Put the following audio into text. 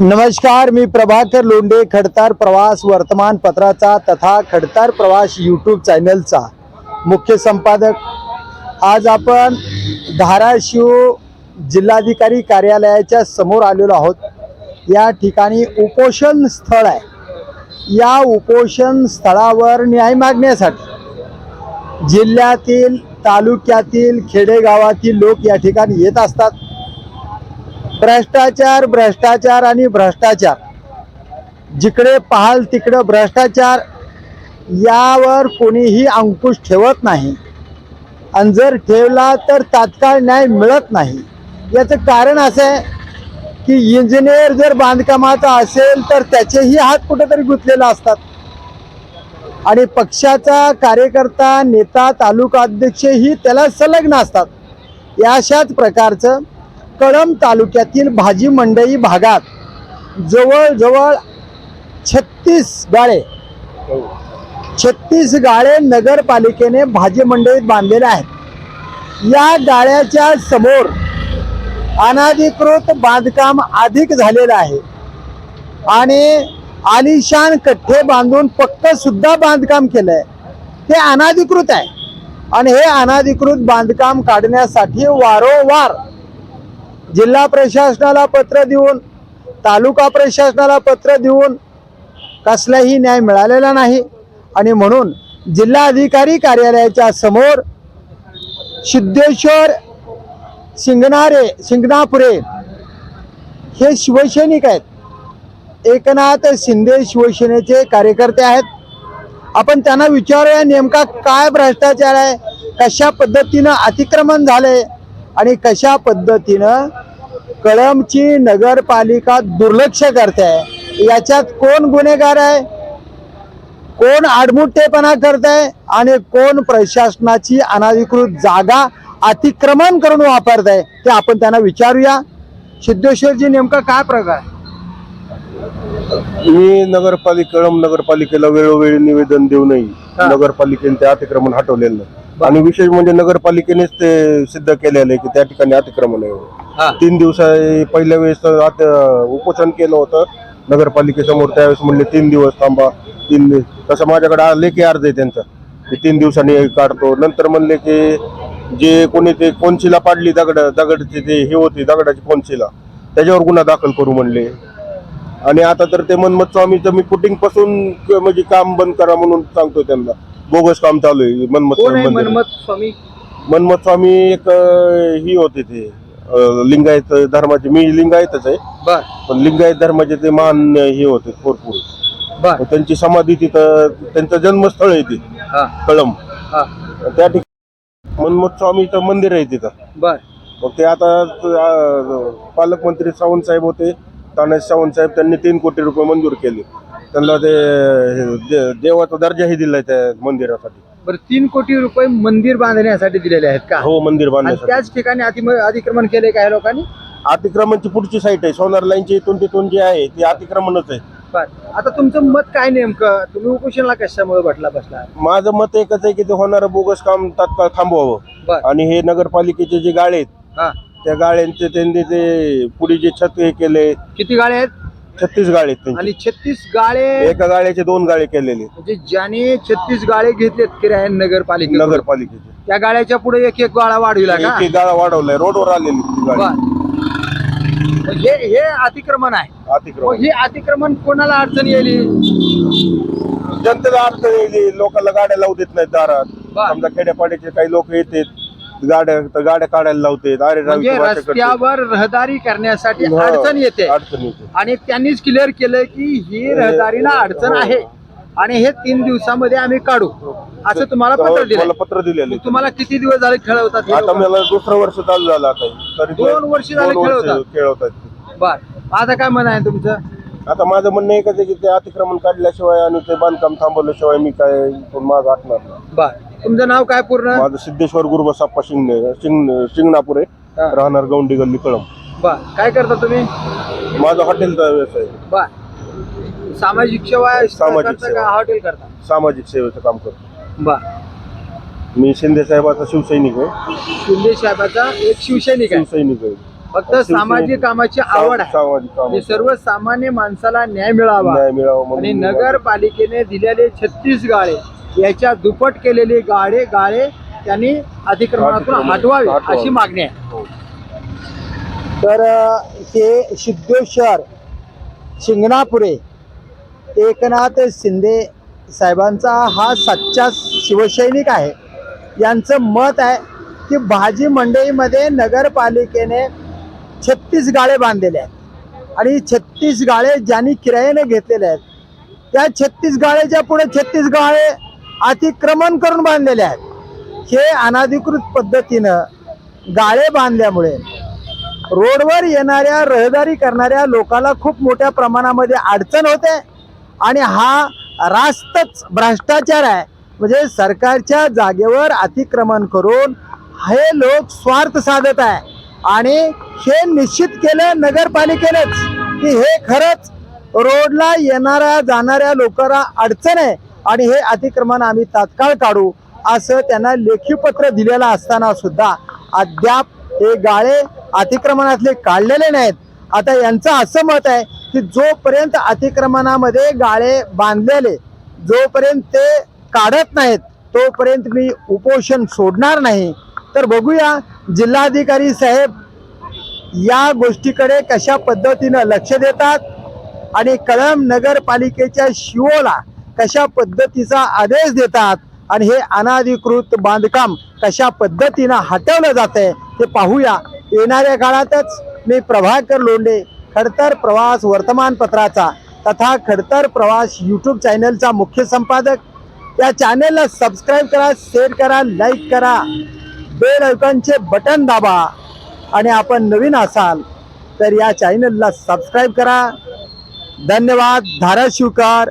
नमस्कार मी प्रभाकर लोंडे खडतार प्रवास वर्तमानपत्राचा तथा खडतार प्रवास यूट्यूब चॅनलचा मुख्य संपादक. आज आपण धाराशिव जिल्हाधिकारी कार्यालयाच्या समोर आलेलो आहोत. या ठिकाणी उपोषण स्थळ आहे. या उपोषण स्थळावर न्याय मागण्यासाठी जिल्ह्यातील तालुक्यातील खेडेगावातील लोक या ठिकाणी येत असतात. भ्रष्टाचार भ्रष्टाचार आणि भ्रष्टाचार. जिकडे पाहाल तिकडं भ्रष्टाचार. यावर कोणीही अंकुश ठेवत नाही. आणि जर ठेवला तर तात्काळ न्याय मिळत नाही. याचं कारण असं आहे की इंजिनियर जर बांधकामाचा असेल तर त्याचेही हात कुठेतरी गुंतलेले असतात. आणि पक्षाचा कार्यकर्ता नेता तालुका अध्यक्षही त्याला संलग्न असतात. या अशाच प्रकारचं कळंब तालुक्यातील भाजी मंडई भागात जवळजवळ छत्तीस गाळे छत्तीस गाळे नगरपालिकेने भाजी मंडईत बांधलेले आहेत. या गाळ्याच्या समोर अनाधिकृत बांधकाम अधिक झालेलं आहे. आणि आलिशान कठ्ठे बांधून पक्क सुद्धा बांधकाम केलंय. ते अनाधिकृत आहे. आणि हे अनाधिकृत बांधकाम काढण्यासाठी वारंवार जिल्हा प्रशासनाला पत्र देऊन तालुका प्रशासनाला पत्र देऊन कसलाही न्याय मिळालेला नाही. आणि म्हणून जिल्हाधिकारी कार्यालयाच्या समोर सिद्धेश्वर शिंगणारे शिंगणापुरे हे शिवसैनिक आहेत. एकनाथ शिंदे शिवसेनेचे कार्यकर्ते आहेत. आपण त्यांना विचारूया नेमका काय भ्रष्टाचार आहे कशा पद्धतीनं अतिक्रमण झालंय आणि कशा पद्धतीनं कळमची नगरपालिका दुर्लक्ष करते. आहे याच्यात कोण गुन्हेगार आहे? कोण आडमुठेपणा करत आहे आणि कोण प्रशासनाची अनाधिकृत जागा अतिक्रमण करून वापरत आहे ते आपण त्यांना विचारूया. सिद्धेश्वरजी नेमका काय प्रकार? आहे? मी नगरपालिका कळंब नगरपालिकेला वेळोवेळी निवेदन देऊनही. नगरपालिकेने ते अतिक्रमण हटवलेलं नाही. आणि विशेष म्हणजे नगरपालिकेनेच ते सिद्ध केलेलं आहे की त्या ठिकाणी अतिक्रमण आहे. तीन दिवसा पहिल्या वेळेस तर आत- उपोषण केलं होतं. नगरपालिकेसमोर त्यावेळेस म्हणले तीन दिवस थांबा तीन दिवस. तसं माझ्याकडे आ- लेखी अर्ज आहे त्यांचा. की तीन दिवसांनी काढतो. नंतर म्हणले की जे कोणी ते कोनशिला पाडली दगड दगडची ते हे होती दगडाची कोनशिला त्याच्यावर गुन्हा दाखल करू म्हणले. आणि आता तर ते मनमत स्वामीचं मी पुटिंगपासून क- म्हणजे काम बंद करा म्हणून सांगतो त्यांना. बोगस काम चालू आहे मनमत स्वामी. मनमत स्वामी? मनमत स्वामी एक ही होते ते. लिंगायत धर्माचे मी लिंगायतच आहे. बर. पण लिंगायत धर्माचे ते मान हे होते थोरपूर बर. त्यांची समाधी तिथं त्यांचं जन्मस्थळ आहे ते हा. कळम हा. त्या ठिकाणी मनमत स्वामीचं मंदिर आहे तिथं. बर. मग ते आता अं, पालकमंत्री सावंत साहेब होते तानाजी सावंत साहेब त्यांनी तीन कोटी रुपये मंजूर केले. त्यांना ते हे, दे- देवाचा दर्जाही दिलाय त्या मंदिरासाठी. बर तीन कोटी रुपये मंदिर बांधण्यासाठी दिलेले आहेत का? हो मंदिर आणि बांधण्यासाठी. त्याच ठिकाणी अति- अतिक्रमण केले काही लोकांनी? अतिक्रमणची पुढची साईट आहे. सोनार लाईनची इथून तिथून जी आहे ती अतिक्रमणच आहे. बर. आता तुमचं मत काय नेमकं? तुम्ही उपोषणला कशामुळे बसला बसला? माझं मत एकच आहे की ते होणारं बोगस काम तात्काळ थांबवावं. बर. आणि हे नगरपालिकेचे जे गाळे आहेत हा. त्या गाळ्यांचे त्यांनी ते पुढे जे छत हे केले. किती गाळे आहेत? छत्तीस गाळे आहेत त्यांचे. आणि छत्तीस गाळे एका गाळ्याचे दोन गाळे केलेले म्हणजे ज्याने छत्तीस गाळे घेतलेत किराय नगरपालिके नगरपालिकेचे. त्या गाळ्याच्या पुढे एक एक गाळा वाढविला का? एक एक गाळा वाढवलाय. रोडवर आलेली ती बर. हे हे अतिक्रमण आहे. मग अतिक्रमण हे अतिक्रमण कोणाला अडचण येईल? जनतेला अडचण येईल. लोकांना गाड्या लावू देत नाहीत दारात. बर. समजा खेड्यापाड्याचे काही लोक येतात. गाड्या तर गाड्या काढायला लावतात अरे म्हणजे. रस्त्यावर रहदारी करण्यासाठी हो, अडचण येते. अडचण येते. आणि त्यांनीच क्लिअर केलं की ही रहदारीला अडचण आहे. आणि हे तीन दिवसामध्ये आम्ही काढू. असं तुम्हाला पत्र मला दिलं पत्र दिलेले तुम्हाला किती दिवस झाले खेळवतात हे आता लोकं? मला दुसरं वर्ष चालू झालं आता. तरी दोन वर्ष झाले दोन वर्ष खेळवतात. खेळवतात. बर. आता काय म्हणणं आहे तुमचं? आता माझं म्हणणं एकच आहे की ते अतिक्रमण काढल्याशिवाय आणि ते बांधकाम थांबवल्याशिवाय मी काय इथून माग हटणार नाही. बर. तुमचं नाव काय पूर्ण? माझं सिद्धेश्वर गुरुबसाप्पा शिंगणे शिंग शिंगणापूर. राहणार गौंडी गल्ली कळम बर काय करता तुम्ही? माझा हॉटेलचा व्यवसाय. आहे. बर सामाजिक सेवा सामाजिक करता सेवा. का हॉटेल करता? सामाजिक सेवेचं काम करतो. बर मी शिंदे साहेबाचा शिवसैनिक आहे. शिंदे साहेबाचा एक शिवसैनिक आहे. शिवसैनिक आहे. फक्त सामाजिक कामाची आवड आहे. सामाजिक काम म्हणजे सर्वसामान्य माणसाला न्याय मिळावा. न्याय मिळावा आणि नगरपालिकेने दिलेले छत्तीस गाळे याच्या दुप्पट केलेले गाळे गाळे त्यांनी अतिक्रमणातून अतिक्रमण हटवावे. अशी मागणी आहे हो. तर हे सिद्धेश्वर शिंगणापुरे एकनाथ शिंदे साहेबांचा हा सच्चा शिवसैनिक आहे यांचं मत आहे की भाजी मंडईमध्ये नगरपालिकेने छत्तीस गाळे बांधलेले आहेत आणि छत्तीस गाळे ज्यांनी किरायाने घेतलेले आहेत त्या छत्तीस गाळेच्या पुढे छत्तीस गाळे अतिक्रमण करून बांधलेले आहेत. हे अनाधिकृत पद्धतीनं गाळे बांधल्यामुळे रोडवर येणाऱ्या रहदारी करणाऱ्या लोकाला खूप मोठ्या प्रमाणामध्ये अडचण होते आणि हा रास्तच भ्रष्टाचार आहे. म्हणजे सरकारच्या जागेवर अतिक्रमण करून हे लोक स्वार्थ साधत आहे. आणि हे निश्चित केलं नगरपालिकेनेच की हे खरंच रोडला येणाऱ्या जाणाऱ्या लोकांना अडचण आहे. आणि हे अतिक्रमण आम्ही तात्काळ काढू असं त्यांना लेखी पत्र दिलेलं असताना सुद्धा अद्याप हे गाळे अतिक्रमणातले काढलेले नाहीत. आता यांचं असं मत आहे की जोपर्यंत अतिक्रमणामध्ये गाळे बांधलेले जोपर्यंत ते काढत नाहीत तोपर्यंत मी उपोषण सोडणार नाही. तर बघूया जिल्हाधिकारी साहेब या गोष्टीकडे कशा पद्धतीनं लक्ष देतात आणि कळम नगरपालिकेच्या शिवोला कशा पद्धतीचा आदेश देतात आणि हे अनाधिकृत बांधकाम कशा पद्धतीनं हटवलं जातंय ते पाहूया. येणाऱ्या काळातच मी प्रभाकर लोंढे खडतर प्रवास वर्तमानपत्राचा तथा खडतर प्रवास यूट्यूब चॅनलचा मुख्य संपादक. या चॅनलला सबस्क्राईब करा शेअर करा लाईक करा. बेल आयकॉनचे बटन दाबा. आणि आपण नवीन असाल तर या चॅनलला सबस्क्राईब करा. धन्यवाद धाराशिवकर.